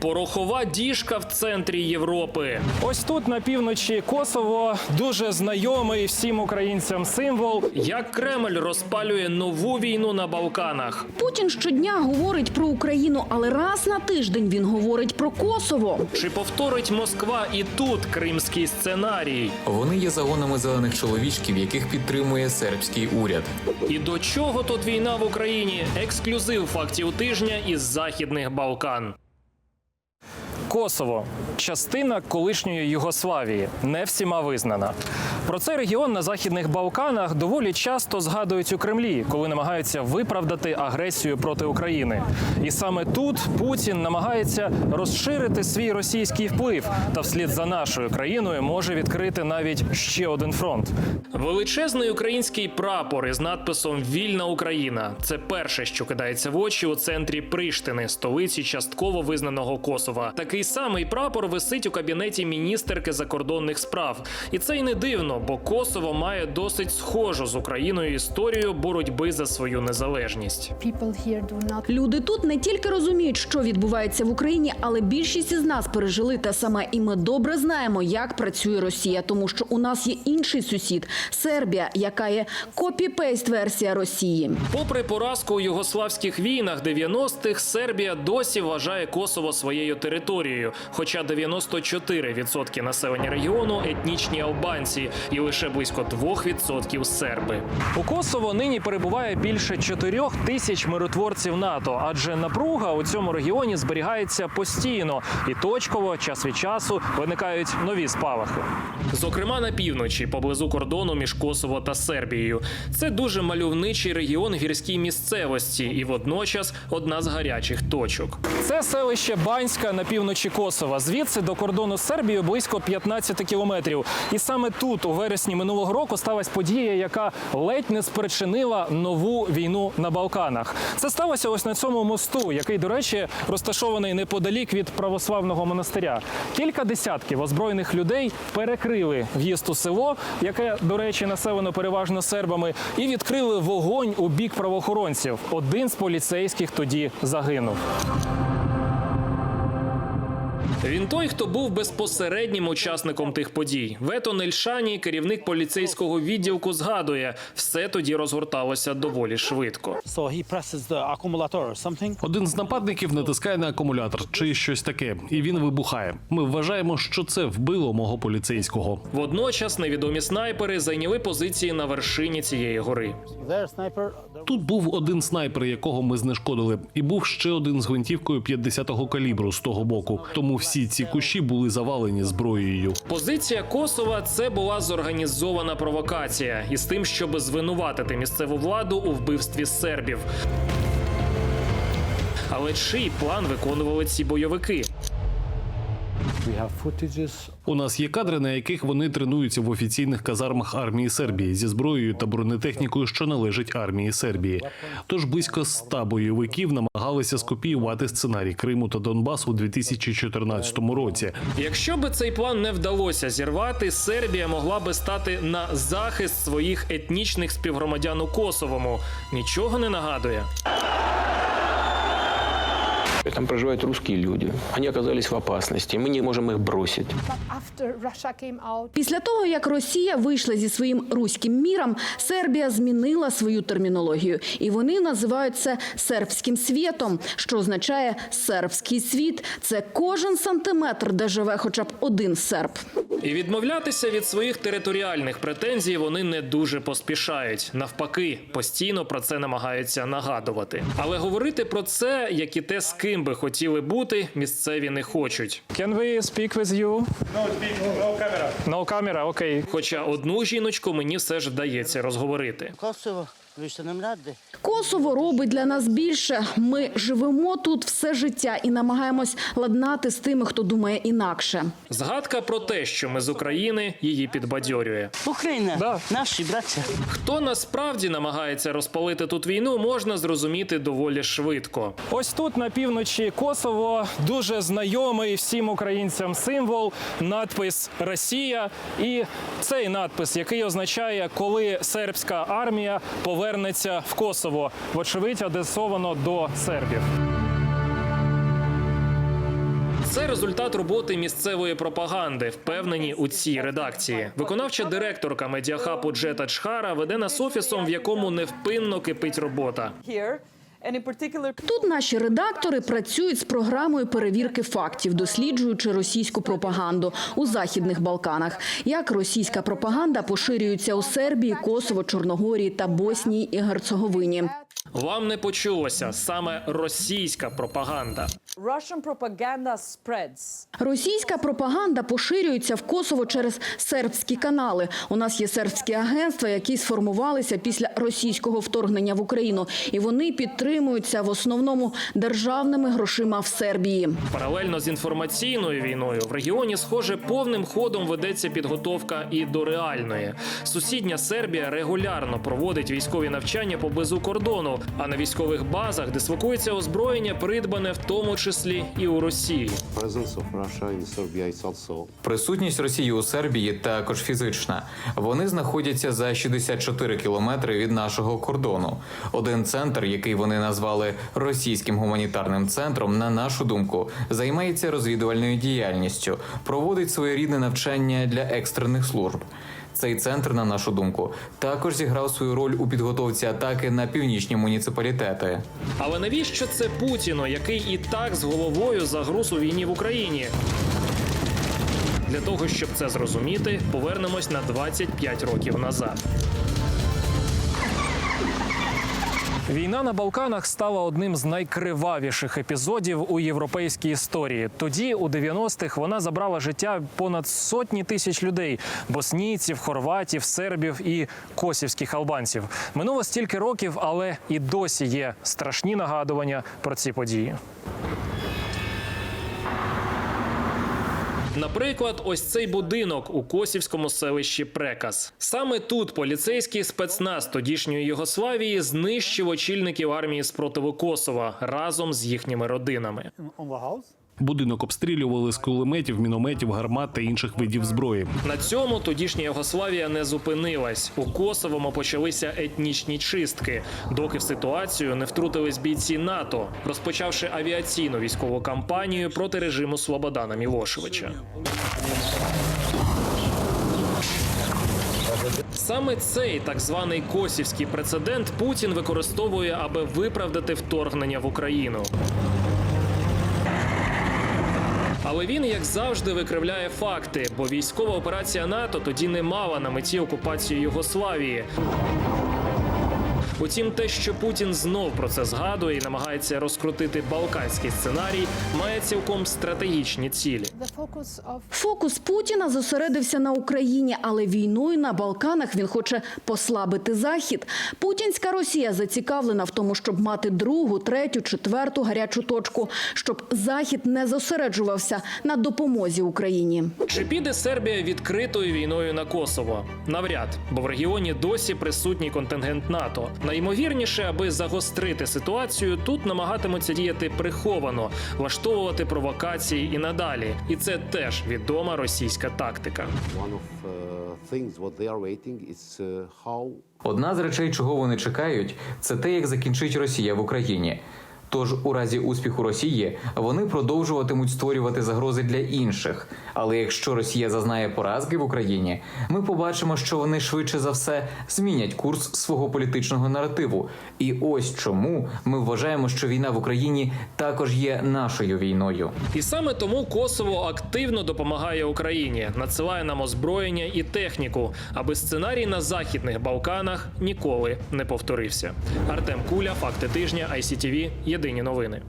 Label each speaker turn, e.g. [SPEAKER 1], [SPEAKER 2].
[SPEAKER 1] Порохова діжка в центрі Європи.
[SPEAKER 2] Ось тут на півночі Косово дуже знайомий всім українцям символ.
[SPEAKER 1] Як Кремль розпалює нову війну на Балканах.
[SPEAKER 3] Путін щодня говорить про Україну, але раз на тиждень він говорить про Косово.
[SPEAKER 1] Чи повторить Москва і тут кримський сценарій?
[SPEAKER 4] Вони є загонами зелених чоловічків, яких підтримує сербський уряд.
[SPEAKER 1] І до чого тут війна в Україні? Ексклюзив фактів тижня із західних Балкан.
[SPEAKER 2] Косово частина колишньої Югославії, не всіма визнана. Про цей регіон на західних Балканах доволі часто згадують у Кремлі, коли намагаються виправдати агресію проти України. І саме тут Путін намагається розширити свій російський вплив та вслід за нашою країною може відкрити навіть ще один фронт.
[SPEAKER 1] Величезний український прапор із надписом Вільна Україна. Це перше, що кидається в очі у центрі Приштини, столиці частково визнаного Косова. Такий самий прапор висить у кабінеті міністерки закордонних справ. І це й не дивно, бо Косово має досить схожу з Україною історію боротьби за свою незалежність.
[SPEAKER 3] Люди тут не тільки розуміють, що відбувається в Україні, але більшість із нас пережили те саме, і ми добре знаємо, як працює Росія, тому що у нас є інший сусід Сербія, яка є копі-пейст версія Росії.
[SPEAKER 1] Попри поразку у югославських війнах 90-х, Сербія досі вважає Косово своєю територією. Хоча 94% населення регіону етнічні албанці і лише близько 2% серби.
[SPEAKER 2] У Косово нині перебуває більше чотирьох тисяч миротворців НАТО, адже напруга у цьому регіоні зберігається постійно і точково час від часу виникають нові спалахи.
[SPEAKER 1] Зокрема, на півночі, поблизу кордону між Косово та Сербією. Це дуже мальовничий регіон гірській місцевості і водночас одна з гарячих точок.
[SPEAKER 2] Це селище Банська на півночі Косова. Звідси до кордону з Сербією близько 15 кілометрів. І саме тут, у вересні минулого року, сталася подія, яка ледь не спричинила нову війну на Балканах. Це сталося ось на цьому мосту, який, до речі, розташований неподалік від православного монастиря. Кілька десятків озброєних людей перекрили в'їзд у село, яке, до речі, населено переважно сербами, і відкрили вогонь у бік правоохоронців. Один з поліцейських тоді загинув.
[SPEAKER 1] Він той, хто був безпосереднім учасником тих подій. Вето Нельшані, керівник поліцейського відділку, згадує, все тоді розгорталося доволі швидко.
[SPEAKER 5] Один з нападників натискає на акумулятор чи щось таке, і він вибухає. Ми вважаємо, що це вбило мого поліцейського.
[SPEAKER 1] Водночас невідомі снайпери зайняли позиції на вершині цієї гори.
[SPEAKER 5] Тут був один снайпер, якого ми знешкодили, і був ще один з гвинтівкою 50-го калібру з того боку. Тому всі ці кущі були завалені зброєю.
[SPEAKER 1] Позиція Косова це була зорганізована провокація із тим, щоб звинуватити місцеву владу у вбивстві сербів. Але чий план виконували ці бойовики?
[SPEAKER 6] We.
[SPEAKER 5] У нас є кадри, на яких вони тренуються в офіційних казармах армії Сербії зі зброєю та бронетехнікою, що належить армії Сербії. Тож близько ста бойовиків намагалися скопіювати сценарій Криму та Донбасу у 2014 році.
[SPEAKER 1] Якщо би цей план не вдалося зірвати, Сербія могла би стати на захист своїх етнічних співгромадян у Косовому. Нічого не нагадує.
[SPEAKER 7] Там проживают русские люди. Они оказались в опасности. Мы не можем их бросить.
[SPEAKER 3] Після того, як Росія вийшла зі своїм руським міром, Сербія змінила свою термінологію, і вони називають це сербським світом, що означає сербський світ. Це кожен сантиметр, де живе хоча б один серб.
[SPEAKER 1] І відмовлятися від своїх територіальних претензій вони не дуже поспішають. Навпаки, постійно про це намагаються нагадувати. Але говорити про це, як і те, з ким би хотіли бути, місцеві не хочуть.
[SPEAKER 2] Can we speak with you? No speak, no camera. No camera, окей.
[SPEAKER 1] Хоча одну жіночку мені все ж вдається розговорити.
[SPEAKER 8] Kosovo,
[SPEAKER 3] Косово робить для нас більше. Ми живемо тут все життя і намагаємось ладнати з тими, хто думає інакше.
[SPEAKER 1] Згадка про те, що ми з України, її підбадьорює.
[SPEAKER 8] Ukrajina,
[SPEAKER 2] Da.
[SPEAKER 8] naši braća.
[SPEAKER 1] Хто насправді намагається розпалити тут війну, можна зрозуміти доволі швидко.
[SPEAKER 2] Ось тут на півночі Косово дуже знайомий всім українцям символ, надпис Росія. І цей надпис, який означає, коли сербська армія повернеться в Косово, вочевидь, адресовано до сербів.
[SPEAKER 1] Це результат роботи місцевої пропаганди, впевнені у цій редакції. Виконавча директорка медіахапу Джета Чхара веде нас офісом, в якому невпинно кипить робота.
[SPEAKER 3] Тут наші редактори працюють з програмою перевірки фактів, досліджуючи російську пропаганду у західних Балканах. Як російська пропаганда поширюється у Сербії, Косово, Чорногорії та Боснії і Герцеговині.
[SPEAKER 1] Вам не почулося саме російська пропаганда.
[SPEAKER 9] Russian propaganda spreads.
[SPEAKER 3] Російська пропаганда поширюється в Косово через сербські канали. У нас є сербські агентства, які сформувалися після російського вторгнення в Україну, і вони підтримуються в основному державними грошима в Сербії.
[SPEAKER 1] Паралельно з інформаційною війною в регіоні, схоже, повним ходом ведеться підготовка і до реальної. Сусідня Сербія регулярно проводить військові навчання поблизу кордону, а на військових базах дислокується озброєння, придбане в тому числі і у Росії.
[SPEAKER 4] Присутність Росії у Сербії також фізична. Вони знаходяться за 64 кілометри від нашого кордону. Один центр, який вони назвали російським гуманітарним центром, на нашу думку, займається розвідувальною діяльністю, проводить своєрідне навчання для екстрених служб. Цей центр, на нашу думку, також зіграв свою роль у підготовці атаки на північні муніципалітети.
[SPEAKER 1] Але навіщо це Путіну, який і так з головою загруз у війні в Україні? Для того щоб це зрозуміти, повернемось на 25 років назад.
[SPEAKER 2] Війна на Балканах стала одним з найкривавіших епізодів у європейській історії. Тоді, у 90-х, вона забрала життя понад сотні тисяч людей: боснійців, хорватів, сербів і косівських албанців. Минуло стільки років, але і досі є страшні нагадування про ці події.
[SPEAKER 1] Наприклад, ось цей будинок у косівському селищі Прекас. Саме тут поліцейський спецназ тодішньої Югославії знищив очільників армії спротиву Косова разом з їхніми родинами.
[SPEAKER 5] Будинок обстрілювали з кулеметів, мінометів, гармат та інших видів зброї.
[SPEAKER 1] На цьому тодішня Югославія не зупинилась. У Косовому почалися етнічні чистки, доки в ситуацію не втрутились бійці НАТО, розпочавши авіаційну військову кампанію проти режиму Слободана Мілошевича. Саме цей так званий косівський прецедент Путін використовує, аби виправдати вторгнення в Україну. Але він, як завжди, викривляє факти, бо військова операція НАТО тоді не мала на меті окупацію Югославії. Утім, те, що Путін знов про це згадує і намагається розкрутити балканський сценарій, має цілком стратегічні цілі.
[SPEAKER 3] Фокус Путіна зосередився на Україні, але війною на Балканах він хоче послабити Захід. Путінська Росія зацікавлена в тому, щоб мати другу, третю, четверту гарячу точку, щоб Захід не зосереджувався на допомозі Україні.
[SPEAKER 1] Чи піде Сербія відкритою війною на Косово? Навряд, бо в регіоні досі присутній контингент НАТО. Найімовірніше, аби загострити ситуацію, тут намагатимуться діяти приховано, влаштовувати провокації і надалі. І це теж відома російська тактика.
[SPEAKER 10] uh, how
[SPEAKER 4] Одна з речей, чого вони чекають, це те, як закінчить Росія в Україні. Тож, у разі успіху Росії, вони продовжуватимуть створювати загрози для інших. Але якщо Росія зазнає поразки в Україні, ми побачимо, що вони швидше за все змінять курс свого політичного наративу. І ось чому ми вважаємо, що війна в Україні також є нашою війною.
[SPEAKER 1] І саме тому Косово активно допомагає Україні, надсилає нам озброєння і техніку, аби сценарій на західних Балканах ніколи не повторився. Артем Куля, факти тижня, ICTV, єдині новини.